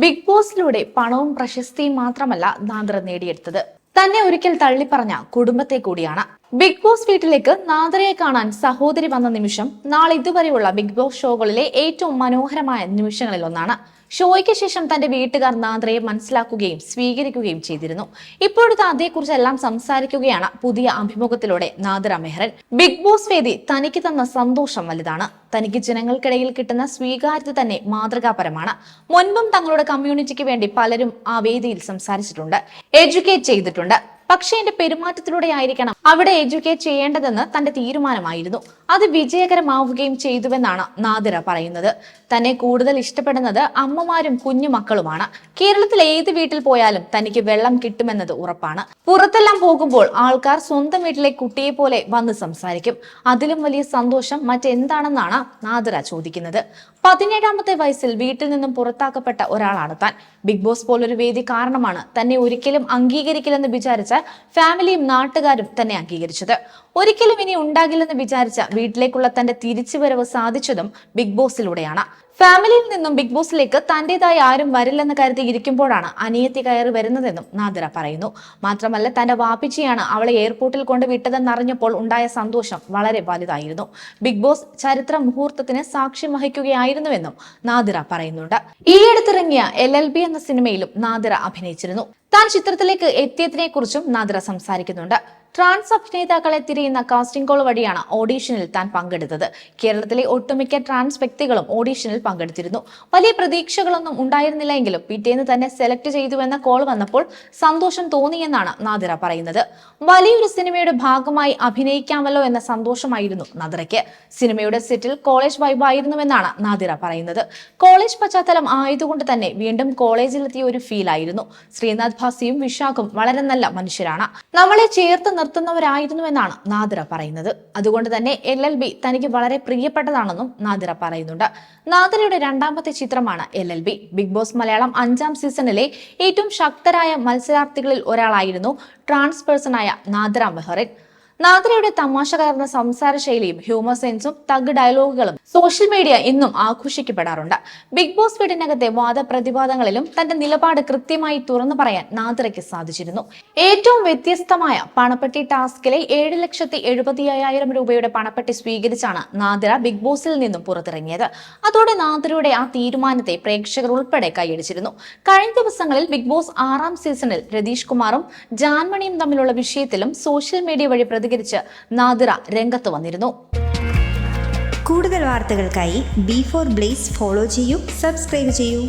Big ബോസിലൂടെ പണവും പ്രശസ്തിയും മാത്രമല്ല നാന്ദ്ര നേടിയെടുത്തത്. തന്നെ ഒരിക്കൽ തള്ളിപ്പറഞ്ഞ കുടുംബത്തെ കൂടിയാണ്. ബിഗ് ബോസ് വീട്ടിലേക്ക് നാദരയെ കാണാൻ സഹോദരി വന്ന നിമിഷം നാളെ ഇതുവരെയുള്ള ബിഗ് ബോസ് ഷോകളിലെ ഏറ്റവും മനോഹരമായ നിമിഷങ്ങളിൽ ഒന്നാണ്. ഷോയ്ക്ക് ശേഷം തന്റെ വീട്ടുകാർ നാദ്രയെ മനസ്സിലാക്കുകയും സ്വീകരിക്കുകയും ചെയ്തിരുന്നു. ഇപ്പോഴത്തെ അതേക്കുറിച്ചെല്ലാം സംസാരിക്കുകയാണ് പുതിയ അഭിമുഖത്തിലൂടെ നാദര മെഹ്റൻ. ബിഗ് ബോസ് വേദി തനിക്ക് തന്ന സന്തോഷം വലുതാണ്. തനിക്ക് ജനങ്ങൾക്കിടയിൽ കിട്ടുന്ന സ്വീകാര്യത തന്നെ മാതൃകാപരമാണ്. മുൻപും തങ്ങളുടെ കമ്മ്യൂണിറ്റിക്ക് വേണ്ടി പലരും ആ വേദിയിൽ സംസാരിച്ചിട്ടുണ്ട്. എഡ്യൂക്കേറ്റ് ചെയ്തിട്ടുണ്ട്. പക്ഷേ എന്റെ പെരുമാറ്റത്തിലൂടെ ആയിരിക്കണം അവിടെ എഡ്യൂക്കേറ്റ് ചെയ്യേണ്ടതെന്ന് തന്റെ തീരുമാനമായിരുന്നു. അത് വിജയകരമാവുകയും ചെയ്തുവെന്നാണ് നാദിറ പറയുന്നത്. തന്നെ കൂടുതൽ ഇഷ്ടപ്പെടുന്നത് അമ്മമാരും കുഞ്ഞുമക്കളുമാണ്. കേരളത്തിൽ ഏത് വീട്ടിൽ പോയാലും തനിക്ക് വെള്ളം കിട്ടുമെന്നത് ഉറപ്പാണ്. പുറത്തെല്ലാം പോകുമ്പോൾ ആൾക്കാർ സ്വന്തം വീട്ടിലെ കുട്ടിയെ പോലെ വന്ന് സംസാരിക്കും. അതിലും വലിയ സന്തോഷം മറ്റെന്താണെന്നാണ് നാദിറ ചോദിക്കുന്നത്. പതിനേഴാമത്തെ വയസ്സിൽ വീട്ടിൽ നിന്നും പുറത്താക്കപ്പെട്ട ഒരാളാണ് താൻ. ബിഗ് ബോസ് പോലൊരു വേദി കാരണമാണ് തന്നെ ഒരിക്കലും അംഗീകരിക്കില്ലെന്ന് വിചാരിച്ച ഫാമിലിയും നാട്ടുകാരും തന്നെ അംഗീകരിച്ചത്. ഒരിക്കലും ഇനി ഉണ്ടാകില്ലെന്ന് വിചാരിച്ച വീട്ടിലേക്കുള്ള തന്റെ തിരിച്ചുവരവ് സാധിച്ചതും ബിഗ് ബോസിലൂടെയാണ്. ഫാമിലിയിൽ നിന്നും ബിഗ് ബോസിലേക്ക് തന്റേതായി ആരും വരില്ലെന്ന് കരുതി ഇരിക്കുമ്പോഴാണ് അനിയത്തി കയറി വരുന്നതെന്നും നാദിറ പറയുന്നു. മാത്രമല്ല തന്റെ വാപ്പിച്ചിയാണ് അവളെ എയർപോർട്ടിൽ കൊണ്ട് വിട്ടതെന്നറിഞ്ഞപ്പോൾ ഉണ്ടായ സന്തോഷം വളരെ വലുതായിരുന്നു. ബിഗ് ബോസ് ചരിത്ര മുഹൂർത്തത്തിന് സാക്ഷ്യം വഹിക്കുകയായിരുന്നുവെന്നും നാദിറ പറയുന്നുണ്ട്. ഈയടുത്തിറങ്ങിയ എൽ എൽ ബി എന്ന സിനിമയിലും നാദിറ അഭിനയിച്ചിരുന്നു. താൻ ചിത്രത്തിലേക്ക് എത്തിയതിനെ കുറിച്ചും നാദിര സംസാരിക്കുന്നുണ്ട്. ട്രാൻസ് അഭിനേതാക്കളെ തിരിയുന്ന കാസ്റ്റിംഗ് കോൾ വഴിയാണ് ഓഡീഷനിൽ താൻ പങ്കെടുത്തത്. കേരളത്തിലെ ഒട്ടുമിക്ക ട്രാൻസ് വ്യക്തികളും ഓഡീഷനിൽ പങ്കെടുത്തിരുന്നു. വലിയ പ്രതീക്ഷകളൊന്നും ഉണ്ടായിരുന്നില്ലെങ്കിലും പിറ്റേന്ന് തന്നെ സെലക്ട് ചെയ്തുവെന്ന കോൾ വന്നപ്പോൾ സന്തോഷം തോന്നിയെന്നാണ് നാദിറ പറയുന്നത്. വലിയൊരു സിനിമയുടെ ഭാഗമായി അഭിനയിക്കാമല്ലോ എന്ന സന്തോഷമായിരുന്നു നാദിറയ്ക്ക്. സിനിമയുടെ സെറ്റിൽ കോളേജ് വൈബായിരുന്നുവെന്നാണ് നാദിറ പറയുന്നത്. കോളേജ് പശ്ചാത്തലം ആയതുകൊണ്ട് തന്നെ വീണ്ടും കോളേജിലെത്തിയ ഒരു ഫീൽ ആയിരുന്നു. ശ്രീനാഥ് ഭാസിയും വിശാഖും വളരെ നല്ല മനുഷ്യരാണ്. നമ്മളെ ചേർത്ത് നിർത്തുന്നവരായിരുന്നുവെന്നാണ് നാദിറ പറയുന്നത്. അതുകൊണ്ട് തന്നെ എൽ എൽ ബി തനിക്ക് വളരെ പ്രിയപ്പെട്ടതാണെന്നും നാദിറ പറയുന്നുണ്ട്. നാദിറയുടെ രണ്ടാമത്തെ ചിത്രമാണ് L L B. Big Boss Malayalam അഞ്ചാം സീസണിലെ ഏറ്റവും ശക്തരായ മത്സരാർത്ഥികളിൽ ഒരാളായിരുന്നു ട്രാൻസ് പേഴ്സണായ നാദിറ മെഹറിൻ. നാദ്രയുടെ തമാശ കലർന്ന സംസാര ശൈലിയും ഹ്യൂമർ സെൻസും തഗ് ഡയലോഗുകളും സോഷ്യൽ മീഡിയ ഇന്നും ആഘോഷിക്കപ്പെടാറുണ്ട്. ബിഗ് ബോസ് വീടിനകത്തെ വാദപ്രതിവാദങ്ങളിലും തന്റെ നിലപാട് കൃത്യമായി തുറന്നു പറയാൻ നാദ്രയ്ക്ക് സാധിച്ചിരുന്നു. ഏറ്റവും വ്യത്യസ്തമായ പണപ്പെട്ടി ടാസ്കിലെ ഏഴ് ലക്ഷത്തി എഴുപത്തി അയ്യായിരം രൂപയുടെ പണപ്പെട്ടി സ്വീകരിച്ചാണ് നാദ്ര ബിഗ് ബോസിൽ നിന്നും പുറത്തിറങ്ങിയത്. അതോടെ നാദ്രയുടെ ആ തീരുമാനത്തെ പ്രേക്ഷകർ ഉൾപ്പെടെ കൈയടിച്ചിരുന്നു. കഴിഞ്ഞ ദിവസങ്ങളിൽ ബിഗ് ബോസ് ആറാം സീസണിൽ രതീഷ് കുമാറും ജാൻമണിയും തമ്മിലുള്ള വിഷയത്തിലും സോഷ്യൽ മീഡിയ വഴി പ്രതികരിച്ച് നാദിറ രംഗത്ത് വന്നിരുന്നു. കൂടുതൽ വാർത്തകൾക്കായി ബി ഫോർ ബ്ലേസ് ഫോളോ ചെയ്യൂ സബ്സ്ക്രൈബ് ചെയ്യൂ.